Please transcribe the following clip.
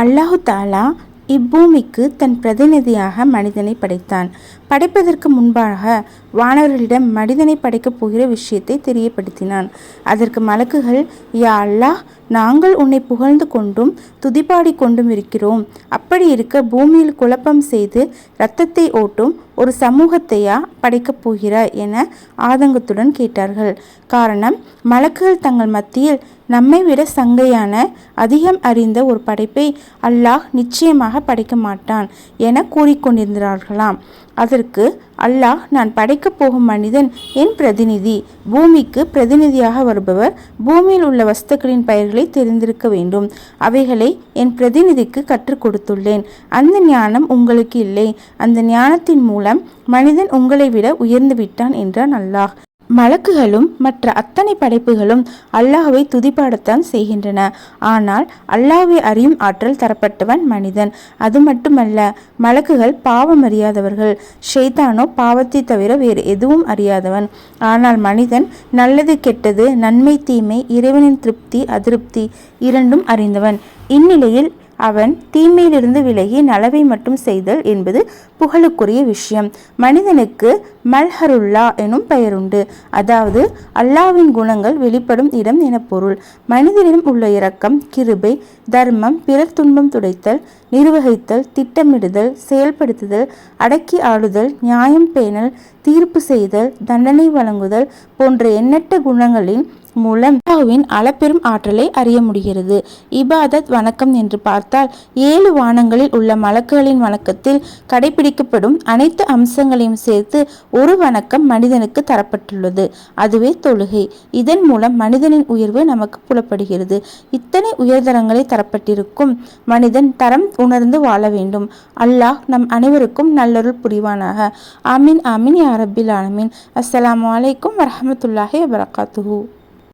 அல்லாஹு தாலா இப்பூமிக்கு தன் பிரதிநிதியாக மனிதனை படைத்தான். படைப்பதற்கு முன்பாக வானவர்களிடம் மனிதனை படைக்கப் போகிற விஷயத்தை தெரியப்படுத்தினான். அதற்கு மலக்குகள் யா அல்லாஹ் நாங்கள் உன்னை புகழ்ந்து கொண்டும் துதிப்பாடி கொண்டும் இருக்கிறோம். அப்படி இருக்க பூமியில் குழப்பம் செய்து இரத்தத்தை ஓட்டும் ஒரு சமூகத்தையா படைக்கப் போகிறாய் என ஆதங்கத்துடன் கேட்டார்கள். காரணம் மலக்குகள் தங்கள் மத்தியில் நம்மை விட சங்கையான அதிகம் அறிந்த ஒரு படைப்பை அல்லாஹ் நிச்சயமாக படைக்க மாட்டான் என கூறிக்கொண்டிருந்தார்களாம். அதற்கு அல்லாஹ் நான் படைக்கப் போகும் மனிதன் என் பிரதிநிதி. பூமிக்கு பிரதிநிதியாக வருபவர் பூமியில் உள்ள வஸ்துக்களின் பெயர்களை தெரிந்திருக்க வேண்டும். அவைகளை என் பிரதிநிதிக்கு கற்றுக் கொடுத்துள்ளேன். அந்த ஞானம் உங்களுக்கு இல்லை. அந்த ஞானத்தின் மூலம் மனிதன் உங்களை விட உயர்ந்து விட்டான் என்றான் அல்லாஹ். மலக்குகளும் மற்ற அத்தனை படைப்புகளும் அல்லாஹ்வை துதிப்பாடத்தான் செய்கின்றன. ஆனால் அல்லாஹ்வை அறியும் ஆற்றல் தரப்பட்டவன் மனிதன். அது மட்டுமல்ல மலக்குகள் பாவம் அறியாதவர்கள். ஷெய்தானோ பாவத்தை தவிர வேறு எதுவும் அறியாதவன். ஆனால் மனிதன் நல்லது கெட்டது நன்மை தீமை இறைவனின் திருப்தி அதிருப்தி இரண்டும் அறிந்தவன். இந்நிலையில் அவன் தீமையிலிருந்து விலகி நலவை மட்டும் செய்தல் என்பது புகழுக்குரிய விஷயம். மனிதனுக்கு மல்ஹருல்லா எனும் பெயருண்டு. அதாவது அல்லாவின் குணங்கள் வெளிப்படும் இடம் என பொருள். மனிதனிடம் உள்ள இரக்கம் கிருபை தர்மம் பிறர் துன்பம் துடைத்தல் நிர்வகித்தல் திட்டமிடுதல் செயல்படுத்துதல் அடக்கி ஆளுதல் நியாயம் பேணல் தீர்ப்பு செய்தல் தண்டனை வழங்குதல் போன்ற எண்ணற்ற குணங்களின் மூலம் அல்லாஹுவின் அளப்பெரும் ஆற்றலை அறிய முடிகிறது. இபாதத் வணக்கம் என்று பார்த்தால் ஏழு வானங்களில் உள்ள மலக்குகளின் வணக்கத்தில் கடைபிடிக்கப்படும் அனைத்து அம்சங்களையும் சேர்த்து ஒரு வணக்கம் மனிதனுக்கு தரப்பட்டுள்ளது. அதுவே தொழுகை. இதன் மூலம் மனிதனின் உயர்வு நமக்கு புலப்படுகிறது. இத்தனை உயர்தரங்களை தரப்பட்டிருக்கும் மனிதன் தரம் உணர்ந்து வாழ வேண்டும். அல்லாஹ் நம் அனைவருக்கும் நல்லருள் புரிவானாக. ஆமீன் ஆமீன் யாரபில் ரப்பில் ஆலமீன். அஸ்ஸலாமு அலைக்கும் வரஹமத்துல்லாஹி